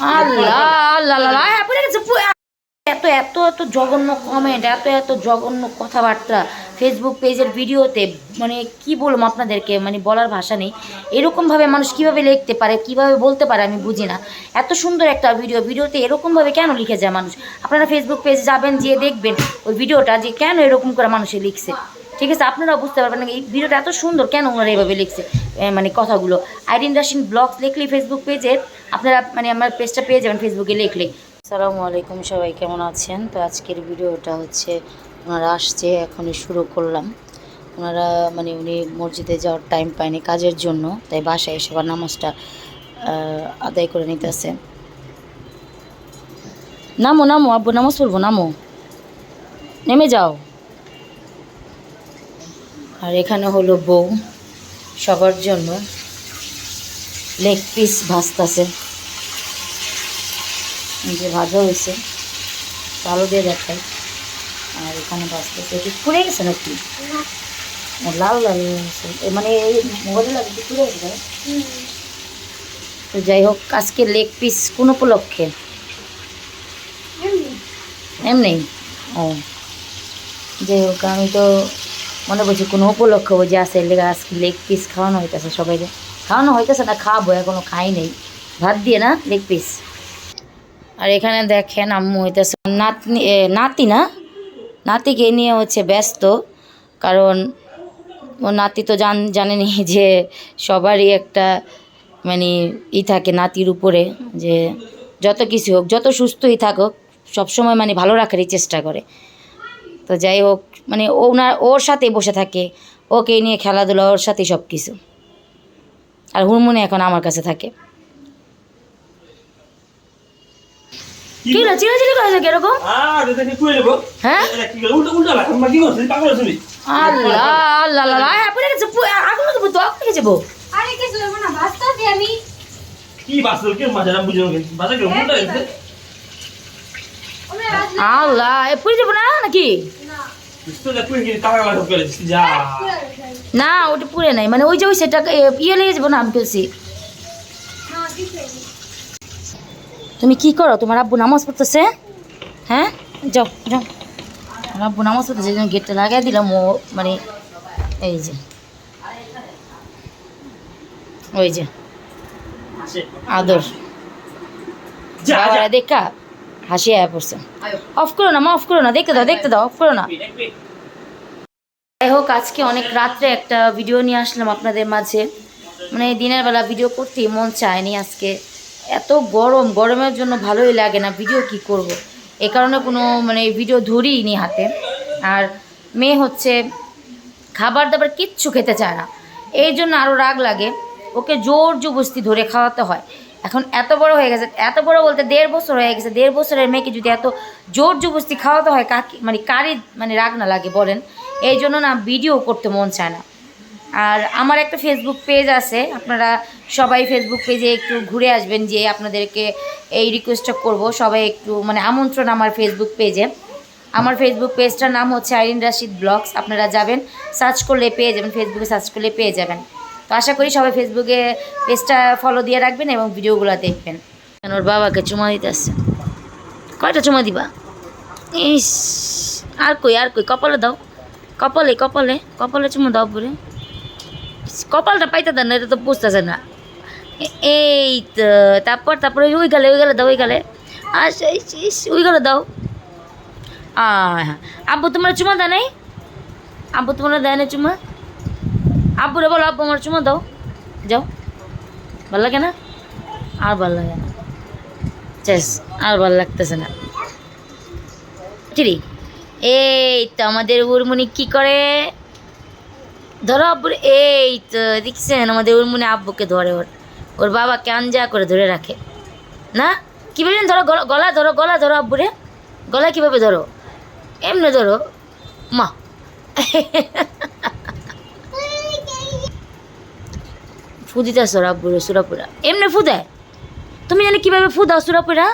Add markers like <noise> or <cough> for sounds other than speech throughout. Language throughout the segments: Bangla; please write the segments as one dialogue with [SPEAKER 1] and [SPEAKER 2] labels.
[SPEAKER 1] হ্যাঁ এত এত এত জঘন্য কমেন্ট এত এত জঘন্য কথাবার্তা ফেসবুক পেজের ভিডিওতে মানে কি বলব আপনাদেরকে মানে বলার ভাষা নেই। এরকমভাবে মানুষ কীভাবে লিখতে পারে, কীভাবে বলতে পারে, আমি বুঝি না। এত সুন্দর একটা ভিডিও ভিডিওতে এরকমভাবে কেন লিখে যায় মানুষ? আপনারা ফেসবুক পেজে যাবেন গিয়ে দেখবেন ওই ভিডিওটা যে কেন এরকম করে মানুষে লিখছে। ঠিক আছে, আপনারাও বুঝতে পারবেন এই ভিডিওটা এত সুন্দর কেন ওনারা এভাবে লিখছে মানে কথাগুলো। আইডিন রাশিন ব্লগস লিখলেই ফেসবুক পেজে আপনারা মানে আমার পেজটা পেয়ে যাবেন ফেসবুকে লিখলেই। আসসালামু আলাইকুম সবাই, কেমন আছেন? তো আজকের ভিডিওটা হচ্ছে ওনারা আসছে, এখনই শুরু করলাম। ওনারা মানে উনি মসজিদে যাওয়ার টাইম পায়নি কাজের জন্য, তাই বাসায় এসে নামাজটা আদায় করে নিতেছে। নামো নামো, আব্বু, নামাজ পড়ব, নামো। নেমে যাও। আর এখানে হলো বউ। সবার জন্য লেগ পিস ভাজতেছে। যে ভাজা হয়েছে আলু দিয়ে দেখাই। আর এখানে ভাজতেছে একটু পুড়ে গেছে নাকি? লাল লাল হয়েছে। মানে এই মজা লাগে একটু পুড়ে গেছে তো যাই হোক আজকে লেগ পিস কোন উপলক্ষে? এমনি? ও। যাই হোক আমি তো মনে করছি কোনো উপলক্ষ যে আছে লেগে আজকে লেগ পিস খাওয়ানো হইতেছে সবাই খাওয়ানো হইতেছে না, খাব, এখনও খাই নেই। ভাত দিয়ে না লেগ পিস আর এখানে দেখেন আম্মু হইতেছে, নাতনি নাতি না? নাতিকে নিয়ে হচ্ছে ব্যস্ত, কারণ ও নাতি তো জান, জানেনি <laughs> যে সবারই একটা মানে ই থাকে নাতির উপরে, যে যত কিছু হোক, যত সুস্থই থাকুক, সবসময় মানে ভালো রাখারই চেষ্টা করে। তো যাই হোক মানে ওনার ওর সাথে বসে থাকে। ওকে নিয়ে খেলাধুলা ওর সাথে সব কিছু আর হুরমুনি এখন আমার কাছে থাকে। কি হলো চিরাচিরি করে থাকে এরকম?
[SPEAKER 2] আর এটা কি কইলে গো
[SPEAKER 1] হ্যাঁ?
[SPEAKER 2] এটা কি গো উল্টা উল্টা লাগা। কি করছিস পাগল। হছিস
[SPEAKER 1] আল্লাহ আল্লাহ আল্লাহ গেছে আগুন লাগবে তো আগুন লেগে যাব।
[SPEAKER 3] আরে কিছু না বাঁচতেছি আমি।
[SPEAKER 2] কি বাসল কি? মাঝে বুঝো গে বাজা গে
[SPEAKER 1] আল্লাহ এ যাব না নাকি?
[SPEAKER 3] না পুরো
[SPEAKER 1] ওটা পুড়ে নাই মানে ওই যে ওই সেটা ইয়ে লেগে যাব না আমি বলছি। তুমি কি করো? তোমার আব্বু নামাজ পড়তেছে? হ্যাঁ? যাও যাও। আমার আব্বু নামাজ পড়তেছে গেটটা লাগাই দিলাম ও মানে এই যে। ওই যে। আদর। দেখা। হাসি আয়া পড়ছে। অফ করো না, মা অফ করো না, দেখতে দাও দেখতে দাও অফ করো না। যাই হোক আজকে অনেক রাত্রে একটা ভিডিও নিয়ে আসলাম আপনাদের মাঝে। মানে দিনের বেলা ভিডিও করতেই মন চায়নি আজকে। এত গরম, গরমের জন্য ভালোই লাগে না ভিডিও কি করব। এ কারণে কোনো মানে ভিডিও ধরিই নি হাতে। আর মেয়ে হচ্ছে, খাবার দাবার কিচ্ছু খেতে চায় না। এই জন্য আরও রাগ লাগে। ওকে জোর জবস্তি ধরে খাওয়াতে হয়। এখন এত বড় হয়ে গেছে, এত বড় বলতে দেড় বছর হয়ে গেছে, দেড় বছরের মেয়েকে যদি এত জোর জবস্তি খাওয়াতে হয়, কাকি মানে কারি মানে রাগ না লাগে বলেন, এই জন্য না ভিডিও করতে মন চায় না। আর আমার একটা ফেসবুক পেজ আছে, আপনারা সবাই ফেসবুক পেজে একটু ঘুরে আসবেন যে আপনাদেরকে এই রিকোয়েস্টটা করব, সবাই একটু মানে আমন্ত্রণ আমার ফেসবুক পেজে আমার ফেসবুক পেজটার নাম হচ্ছে আইরিন রাশিদ ব্লগস, আপনারা যাবেন সার্চ করলে পেয়ে যাবেন ফেসবুকে সার্চ করলে পেয়ে যাবেন। তো আশা করি সবাই ফেসবুকে পেজটা ফলো দিয়ে রাখবেন এবং ভিডিওগুলো দেখবেন। কেন ওর বাবাকে চুমা দিতে আসছে? কয়টা চুমা দিবা? ইস আর কই আর কই কপালে দাও। কপালে কপালে কপালে চুমা দাও পরে। কপালটা পাইতে দেন না এটা তো বুঝতেছে না। এই তো তারপর তারপরে ওই গেলে ওই গেলে দাও ওই গেলে। ইস, ওই গেলে দাও। হ্যাঁ আব্বু তোমার চুমা দেয় নাই? আব্বু তোমরা দেয় না চুমা? আব্বুরে বলো, আব্বু আমার চুমা দাও। যাও। ভালো লাগে না? আর ভালো লাগে না। চেস আর ভালো লাগতেছে না। ঠিক এই তো আমাদের উর্মুনি কি করে? ধরো আব্বুর, এই তো দেখছেন আমাদের উর্মুনি আব্বুকে ধরে ওর। ওর বাবাকে আঞ্জা করে ধরে রাখে। না? কীভাবে যেন ধরো গলা ধরো গলা ধরো আব্বুরে। গলা কীভাবে ধরো? এমনি ধরো। মা। <laughs> ফুদিতে আব্বুরে সুরাপুরা। এমনি ফুদায় তুমি জানি কীভাবে ফুদাও সুরাপুরা?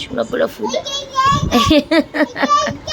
[SPEAKER 1] সুরাপুরা ফুদায় <laughs> <laughs>